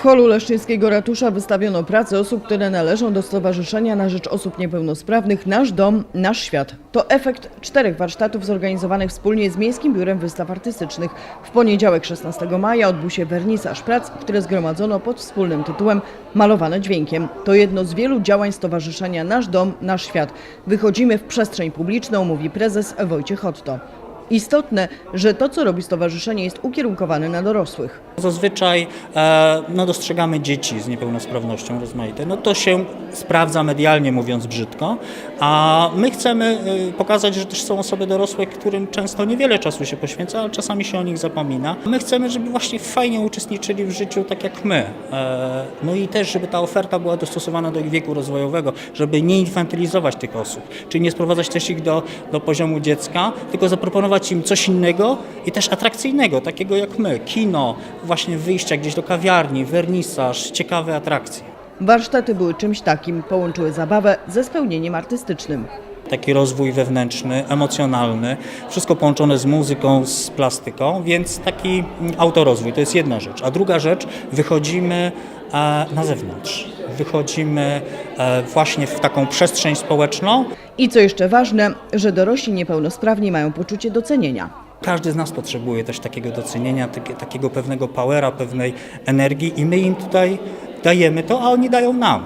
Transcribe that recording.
W holu Leszczyńskiego Ratusza wystawiono pracę osób, które należą do Stowarzyszenia na Rzecz Osób Niepełnosprawnych Nasz Dom, Nasz Świat. To efekt czterech warsztatów zorganizowanych wspólnie z Miejskim Biurem Wystaw Artystycznych. W poniedziałek 16 maja odbył się wernisaż prac, które zgromadzono pod wspólnym tytułem Malowane dźwiękiem. To jedno z wielu działań Stowarzyszenia Nasz Dom, Nasz Świat. Wychodzimy w przestrzeń publiczną, mówi prezes Wojciech Otto. Istotne, że to, co robi stowarzyszenie, jest ukierunkowane na dorosłych. Zazwyczaj e, no, dostrzegamy dzieci z niepełnosprawnością rozmaite. No to się sprawdza medialnie, mówiąc brzydko, a my chcemy e, pokazać, że też są osoby dorosłe, którym często niewiele czasu się poświęca, ale czasami się o nich zapomina. My chcemy, żeby właśnie fajnie uczestniczyli w życiu tak jak my. E, no i też, żeby ta oferta była dostosowana do ich wieku rozwojowego, żeby nie infantylizować tych osób, czyli nie sprowadzać też ich do, do poziomu dziecka, tylko zaproponować im coś innego i też atrakcyjnego, takiego jak my. Kino, właśnie wyjścia gdzieś do kawiarni, wernisaż, ciekawe atrakcje. Warsztaty były czymś takim, połączyły zabawę ze spełnieniem artystycznym. Taki rozwój wewnętrzny, emocjonalny, wszystko połączone z muzyką, z plastyką, więc taki autorozwój to jest jedna rzecz. A druga rzecz, wychodzimy e, na zewnątrz. Wychodzimy e, właśnie w taką przestrzeń społeczną, I co jeszcze ważne, że dorośli niepełnosprawni mają poczucie docenienia. Każdy z nas potrzebuje też takiego docenienia, takie, takiego pewnego powera, pewnej energii i my im tutaj dajemy to, a oni dają nam.